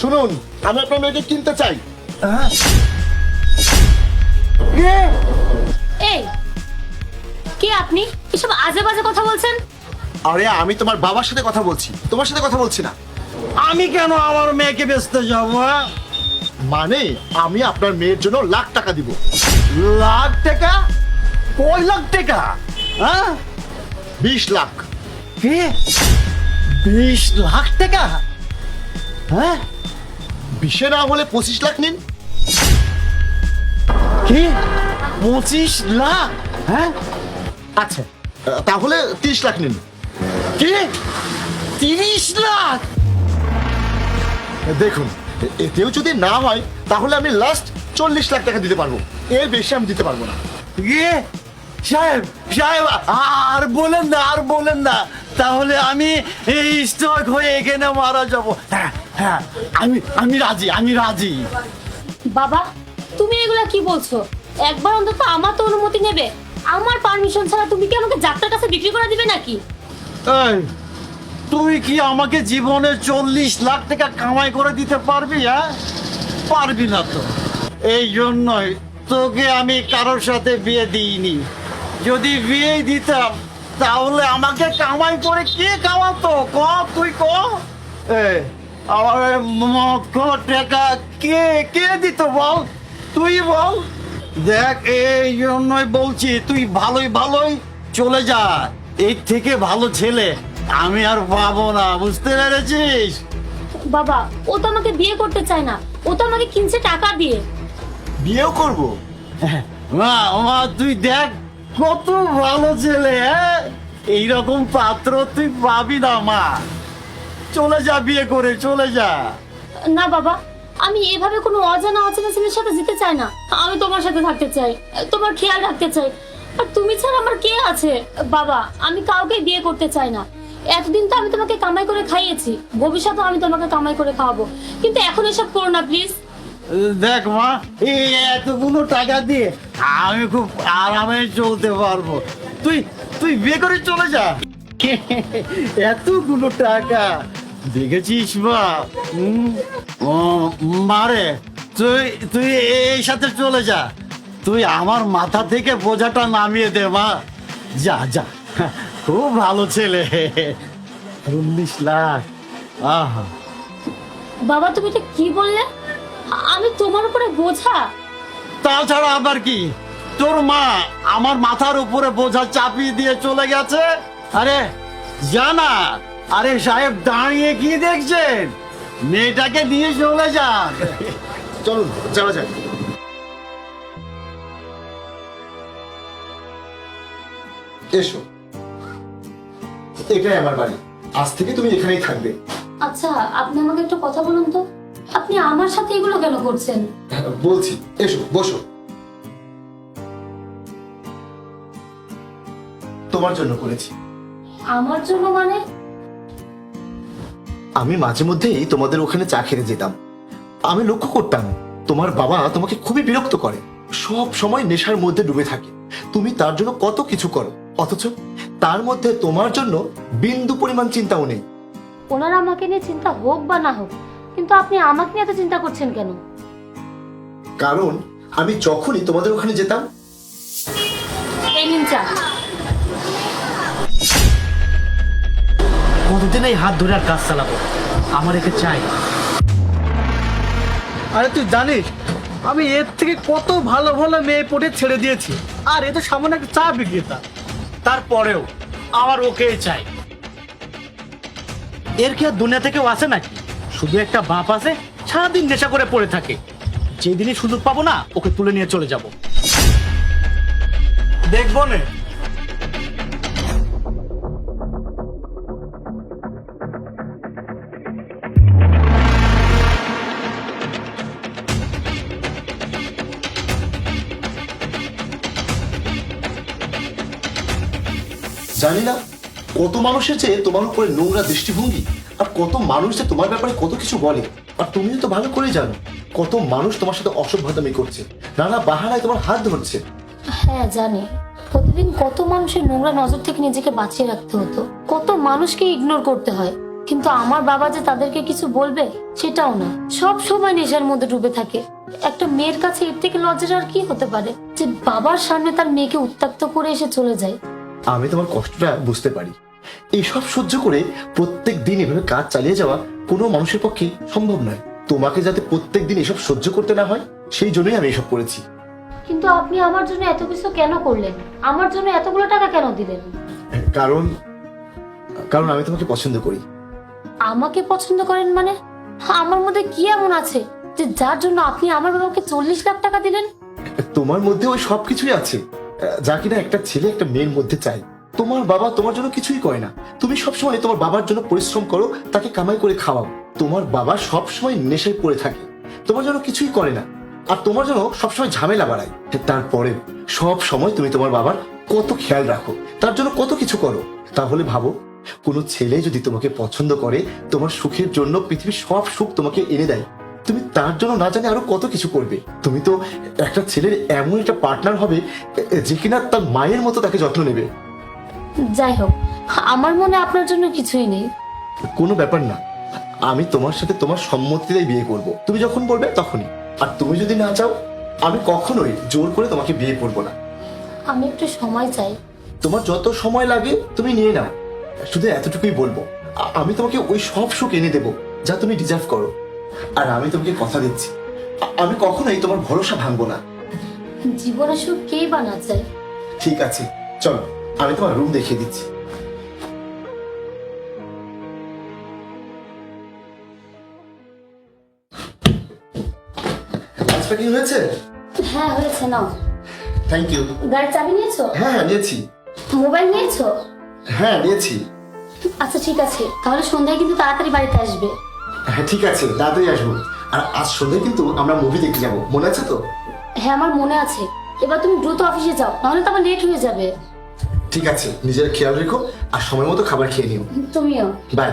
শুনুন আমি আপনার মেয়েকে কিনতে চাই। এই কে আপনি? এসব আজে বাজে কথা বলছেন? আরে আমি তোমার বাবার সাথে কথা বলছি। তোমার সাথে কথা বলছি না। আমি কেন আমার মেয়েকে বেচতে যাব? মানে আমি আপনার মেয়ের জন্য লাখ টাকা দিব। লাখ টাকা? কয় লাখ টাকা? হ্যাঁ বিশ লাখ। কি? বিশ লাখ টাকা? হ্যাঁ? বিশে না হলে পঁচিশ লাখ নিন। কি? পঁচিশ লাখ? হ্যাঁ? আচ্ছা। তাহলে তিরিশ লাখ নিন। কি? তিরিশ লাখ? দেখুন এতেও যদি না হয় তাহলে আমি লাস্ট চল্লিশ লাখ টাকা দিতে পারব। এর বেশি আমি দিতে পারব না। কি? সাহেব সাহেব আর বলেন না আর বলেন না। তাহলে আমি এই স্টক হয়ে এখানে মারা যাব। হ্যাঁ হ্যাঁ আমি আমি রাজি আমি রাজি। বাবা তুমি এগুলা কি বলছো? একবার অন্তত আমার তো অনুমতি নেবে। আমার পারমিশন ছাড়া তুমি কি আমাকে যাত্রার কাছে বিক্রি করে দিবে নাকি? এই, তুই কি আমাকে জীবনে চল্লিশ লাখ টাকা কামাই করে দিতে পারবি হ্যাঁ? পারবি না তো। এই জন্যই তোকে আমি কারোর সাথে বিয়ে দিইনি। যদি বিয়ে দিতাম তাহলে আমাকে কামাই করে কে কামাতো? ক তুই ক? এ, আমার মক্ষ টাকা কে কে দিত বল? তুই বল। দেখ এই জন্যই বলছি তুই ভালোই ভালোই চলে যা। এই থেকে ভালো ছেলে আমি আর পাবো না বুঝতে পেরেছিস? বাবা ও তো আমাকে বিয়ে করতে চায় না। ও তো আমাকে কিনছে টাকা দিয়ে। বিয়েও করব? মা মা তুই দেখ কত ভালো ছেলে হ্যাঁ? এইরকম পাত্র তুই পাবি না মা। চলে যা বিয়ে করে চলে যা। না বাবা আমি এভাবে কোনো অজানা অচেনা ছেলের সাথে যেতে চাই না। আমি তোমার সাথে থাকতে চাই তোমার খেয়াল রাখতে চাই। আর তুমি ছাড়া আমার কে আছে? বাবা আমি কাউকে বিয়ে করতে চাই না। এতদিন তো আমি তোমাকে কামাই করে খাইয়েছি ভবিষ্যতে আমি তোমাকে কামাই করে খাওয়াবো। কিন্তু এখন এসব করো না প্লিজ দেখ মা এই এতগুলো টাকা দিয়ে আমি খুব আরামে চলতে পারব। তুই তুই বিয়ে করে চলে যা। এতগুলো টাকা। দেখেছিস উম, ও, মারে তুই তুই এই সাথে চলে যা। তুই আমার মাথা থেকে বোঝাটা নামিয়ে দে মা। যা যা। খুব ভালো ছেলে। চল্লিশ লাখ। আহা। বাবা তুমি এটা কি বললে? আমি তোমার উপরে বোঝা। তাছাড়া আবার কি? তোর মা আমার মাথার উপরে বোঝা চাপিয়ে দিয়ে চলে গেছে? আরে জানা। আরে সাহেব দাঁড়িয়ে কি দেখছেন? মেয়েটাকে নিয়ে চলে যান। চলুন যাওয়া যাক। এসো। এটাই আমার বাড়ি। আজ থেকে তুমি এখানেই থাকবে। আচ্ছা আপনি আমাকে একটা কথা বলুন তো। আপনি আমার সাথে এগুলো কেন করছেন? বলছি এসো বসো। তোমার জন্য করেছি। আমার জন্য মানে? আমি মাঝে মধ্যেই তোমাদের ওখানে চা খেতে যেতাম। আমি লক্ষ্য করতাম তোমার বাবা তোমাকে খুবই বিরক্ত করে। সব সময় নেশার মধ্যে ডুবে থাকে। তুমি তার জন্য কত কিছু করো অথচ তার মধ্যে তোমার জন্য বিন্দু পরিমাণ চিন্তাও নেই। ওনার আমাকে নিয়ে চিন্তা হোক বা না হোক কিন্তু আপনি আমাকে নিয়ে এত চিন্তা করছেন কেন? কারণ আমি যখনই তোমাদের ওখানে যেতাম এই নিন চা। কতদিন এই হাত ধরে আর কাজ চালাবো। আমার একে চাই। আরে তুই জানিস আমি এর থেকে কত ভালো ভালো মেয়ে পটে ছেড়ে দিয়েছি। আর এ তো সামান্য একটা চা বিক্রেতা। তারপরেও আমার ওকেই চাই। এর কি আর দুনিয়া থেকেও আসে নাকি? শুধু একটা বাপ আছে সারাদিন নেশা করে পড়ে থাকে। যেদিনই সুযোগ পাবো না ওকে তুলে নিয়ে চলে যাব। দেখব না জানি না কত মানুষের যে তোমার উপরে নোংরা দৃষ্টিভঙ্গি, আর কত মানুষ যে তোমার ব্যাপারে কত কিছু বলে, আর তুমিও তো ভালো করে জানো, কত মানুষ তোমার সাথে অসভ্যতামি করছে, নানা বাহানায় তোমার হাত ধরছে। হ্যাঁ জানি। প্রতিদিন কত মানুষের নোংরা নজর থেকে নিজেকে বাঁচিয়ে রাখতে হতো। কত মানুষকে ইগনোর করতে হয়। কিন্তু আমার বাবা যে তাদেরকে কিছু বলবে, সেটাও না। সব সময় নেশার মধ্যে ডুবে থাকে। একটা মেয়ের কাছে এর থেকে লজ্জার আর কি হতে পারে? যে বাবার সামনে তার মেয়েকে উত্তাক্ত করে এসে চলে যায়। আমি তোমার কষ্টটা বুঝতে পারি। এইসব সহ্য করে প্রত্যেক দিন এভাবে কাজ চালিয়ে যাওয়া কোনো মানুষের পক্ষে সম্ভব নয়। তোমাকে যাতে প্রত্যেক দিন এসব সহ্য করতে না হয় সেই জন্যই আমি এসব করেছি। কিন্তু আপনি আমার জন্য এত কিছু কেন করলেন? আমার জন্য এতগুলো টাকা কেন দিলেন? কারণ কারণ আমি তোমাকে পছন্দ করি। আমাকে পছন্দ করেন মানে? আমার মধ্যে কি এমন আছে যে যার জন্য আপনি আমার বাবাকে চল্লিশ লাখ টাকা দিলেন? তোমার মধ্যে ওই সবকিছুই আছে। যা কিনা একটা ছেলে, একটা মেয়ের মধ্যে চাই। তোমার বাবা তোমার জন্য কিছুই করে না। তুমি সবসময় তোমার বাবার জন্য পরিশ্রম করো, তাকে কামাই করে খাওয়াও। তোমার বাবা সবসময় নেশায় পড়ে থাকে। তোমার জন্য কিছুই করে না। আর তোমার জন্য সবসময় ঝামেলা বাড়ায়। তারপরে সব সময় তুমি তোমার বাবার কত খেয়াল রাখো, তার জন্য কত কিছু করো। তাহলে ভাবো, কোনো ছেলে যদি তোমাকে পছন্দ করে, তোমার সুখের জন্য পৃথিবীর সব সুখ তোমাকে এনে দেয়। তুমি তার জন্য না জানি আরও কত কিছু করবে। তুমি তো একটা ছেলের এমন একটা পার্টনার হবে যে কিনা তার মায়ের মতো তাকে যত্ন নেবে। যাই হোক আমার মনে আপনার জন্য কিছুই নেই। কোনো ব্যাপার না। আমি তোমার সাথে তোমার সম্মতিতেই বিয়ে করব। তুমি যখন বলবে তখনই। আর তুমি যদি না চাও আমি কখনোই জোর করে তোমাকে বিয়ে করব না। আমি একটু সময় চাই। তোমার যত সময় লাগে তুমি নিয়ে নাও। শুধু এতটুকুই বলব। আমি তোমাকে ওই সব সুখ এনে দেবো যা তুমি ডিজার্ভ করো। আর আমি তোমাকে কথা দিচ্ছি। আমি কখনোই তোমার ভরসা ভাঙবো না। জীবনে সুখ কেই বা না চায় ঠিক আছে চলো আমি তোমার রুম দেখিয়ে দিচ্ছি। প্যাকিং হয়েছে? হ্যাঁ হয়েছে নাও থ্যাংক ইউ গাড়ির চাবি নিয়েছো? হ্যাঁ হ্যাঁ নিয়েছি। মোবাইল নিয়েছো? হ্যাঁ নিয়েছি। আচ্ছা ঠিক আছে। তাহলে সন্ধ্যায় কিন্তু তাড়াতাড়ি বাড়িতে আসবে। হ্যাঁ ঠিক আছে তাড়াতাড়ি আসব। আর আজ সন্ধ্যায় কিন্তু আমরা মুভি দেখতে যাব। মনে আছে তো? হ্যাঁ আমার মনে আছে। এবার তুমি দ্রুত অফিসে যাও নাহলে তো আমার লেট হয়ে যাবে। ঠিক আছে নিজের খেয়াল রেখো আর সময় মতো খাবার খেয়ে নিও। তুমিও। বাই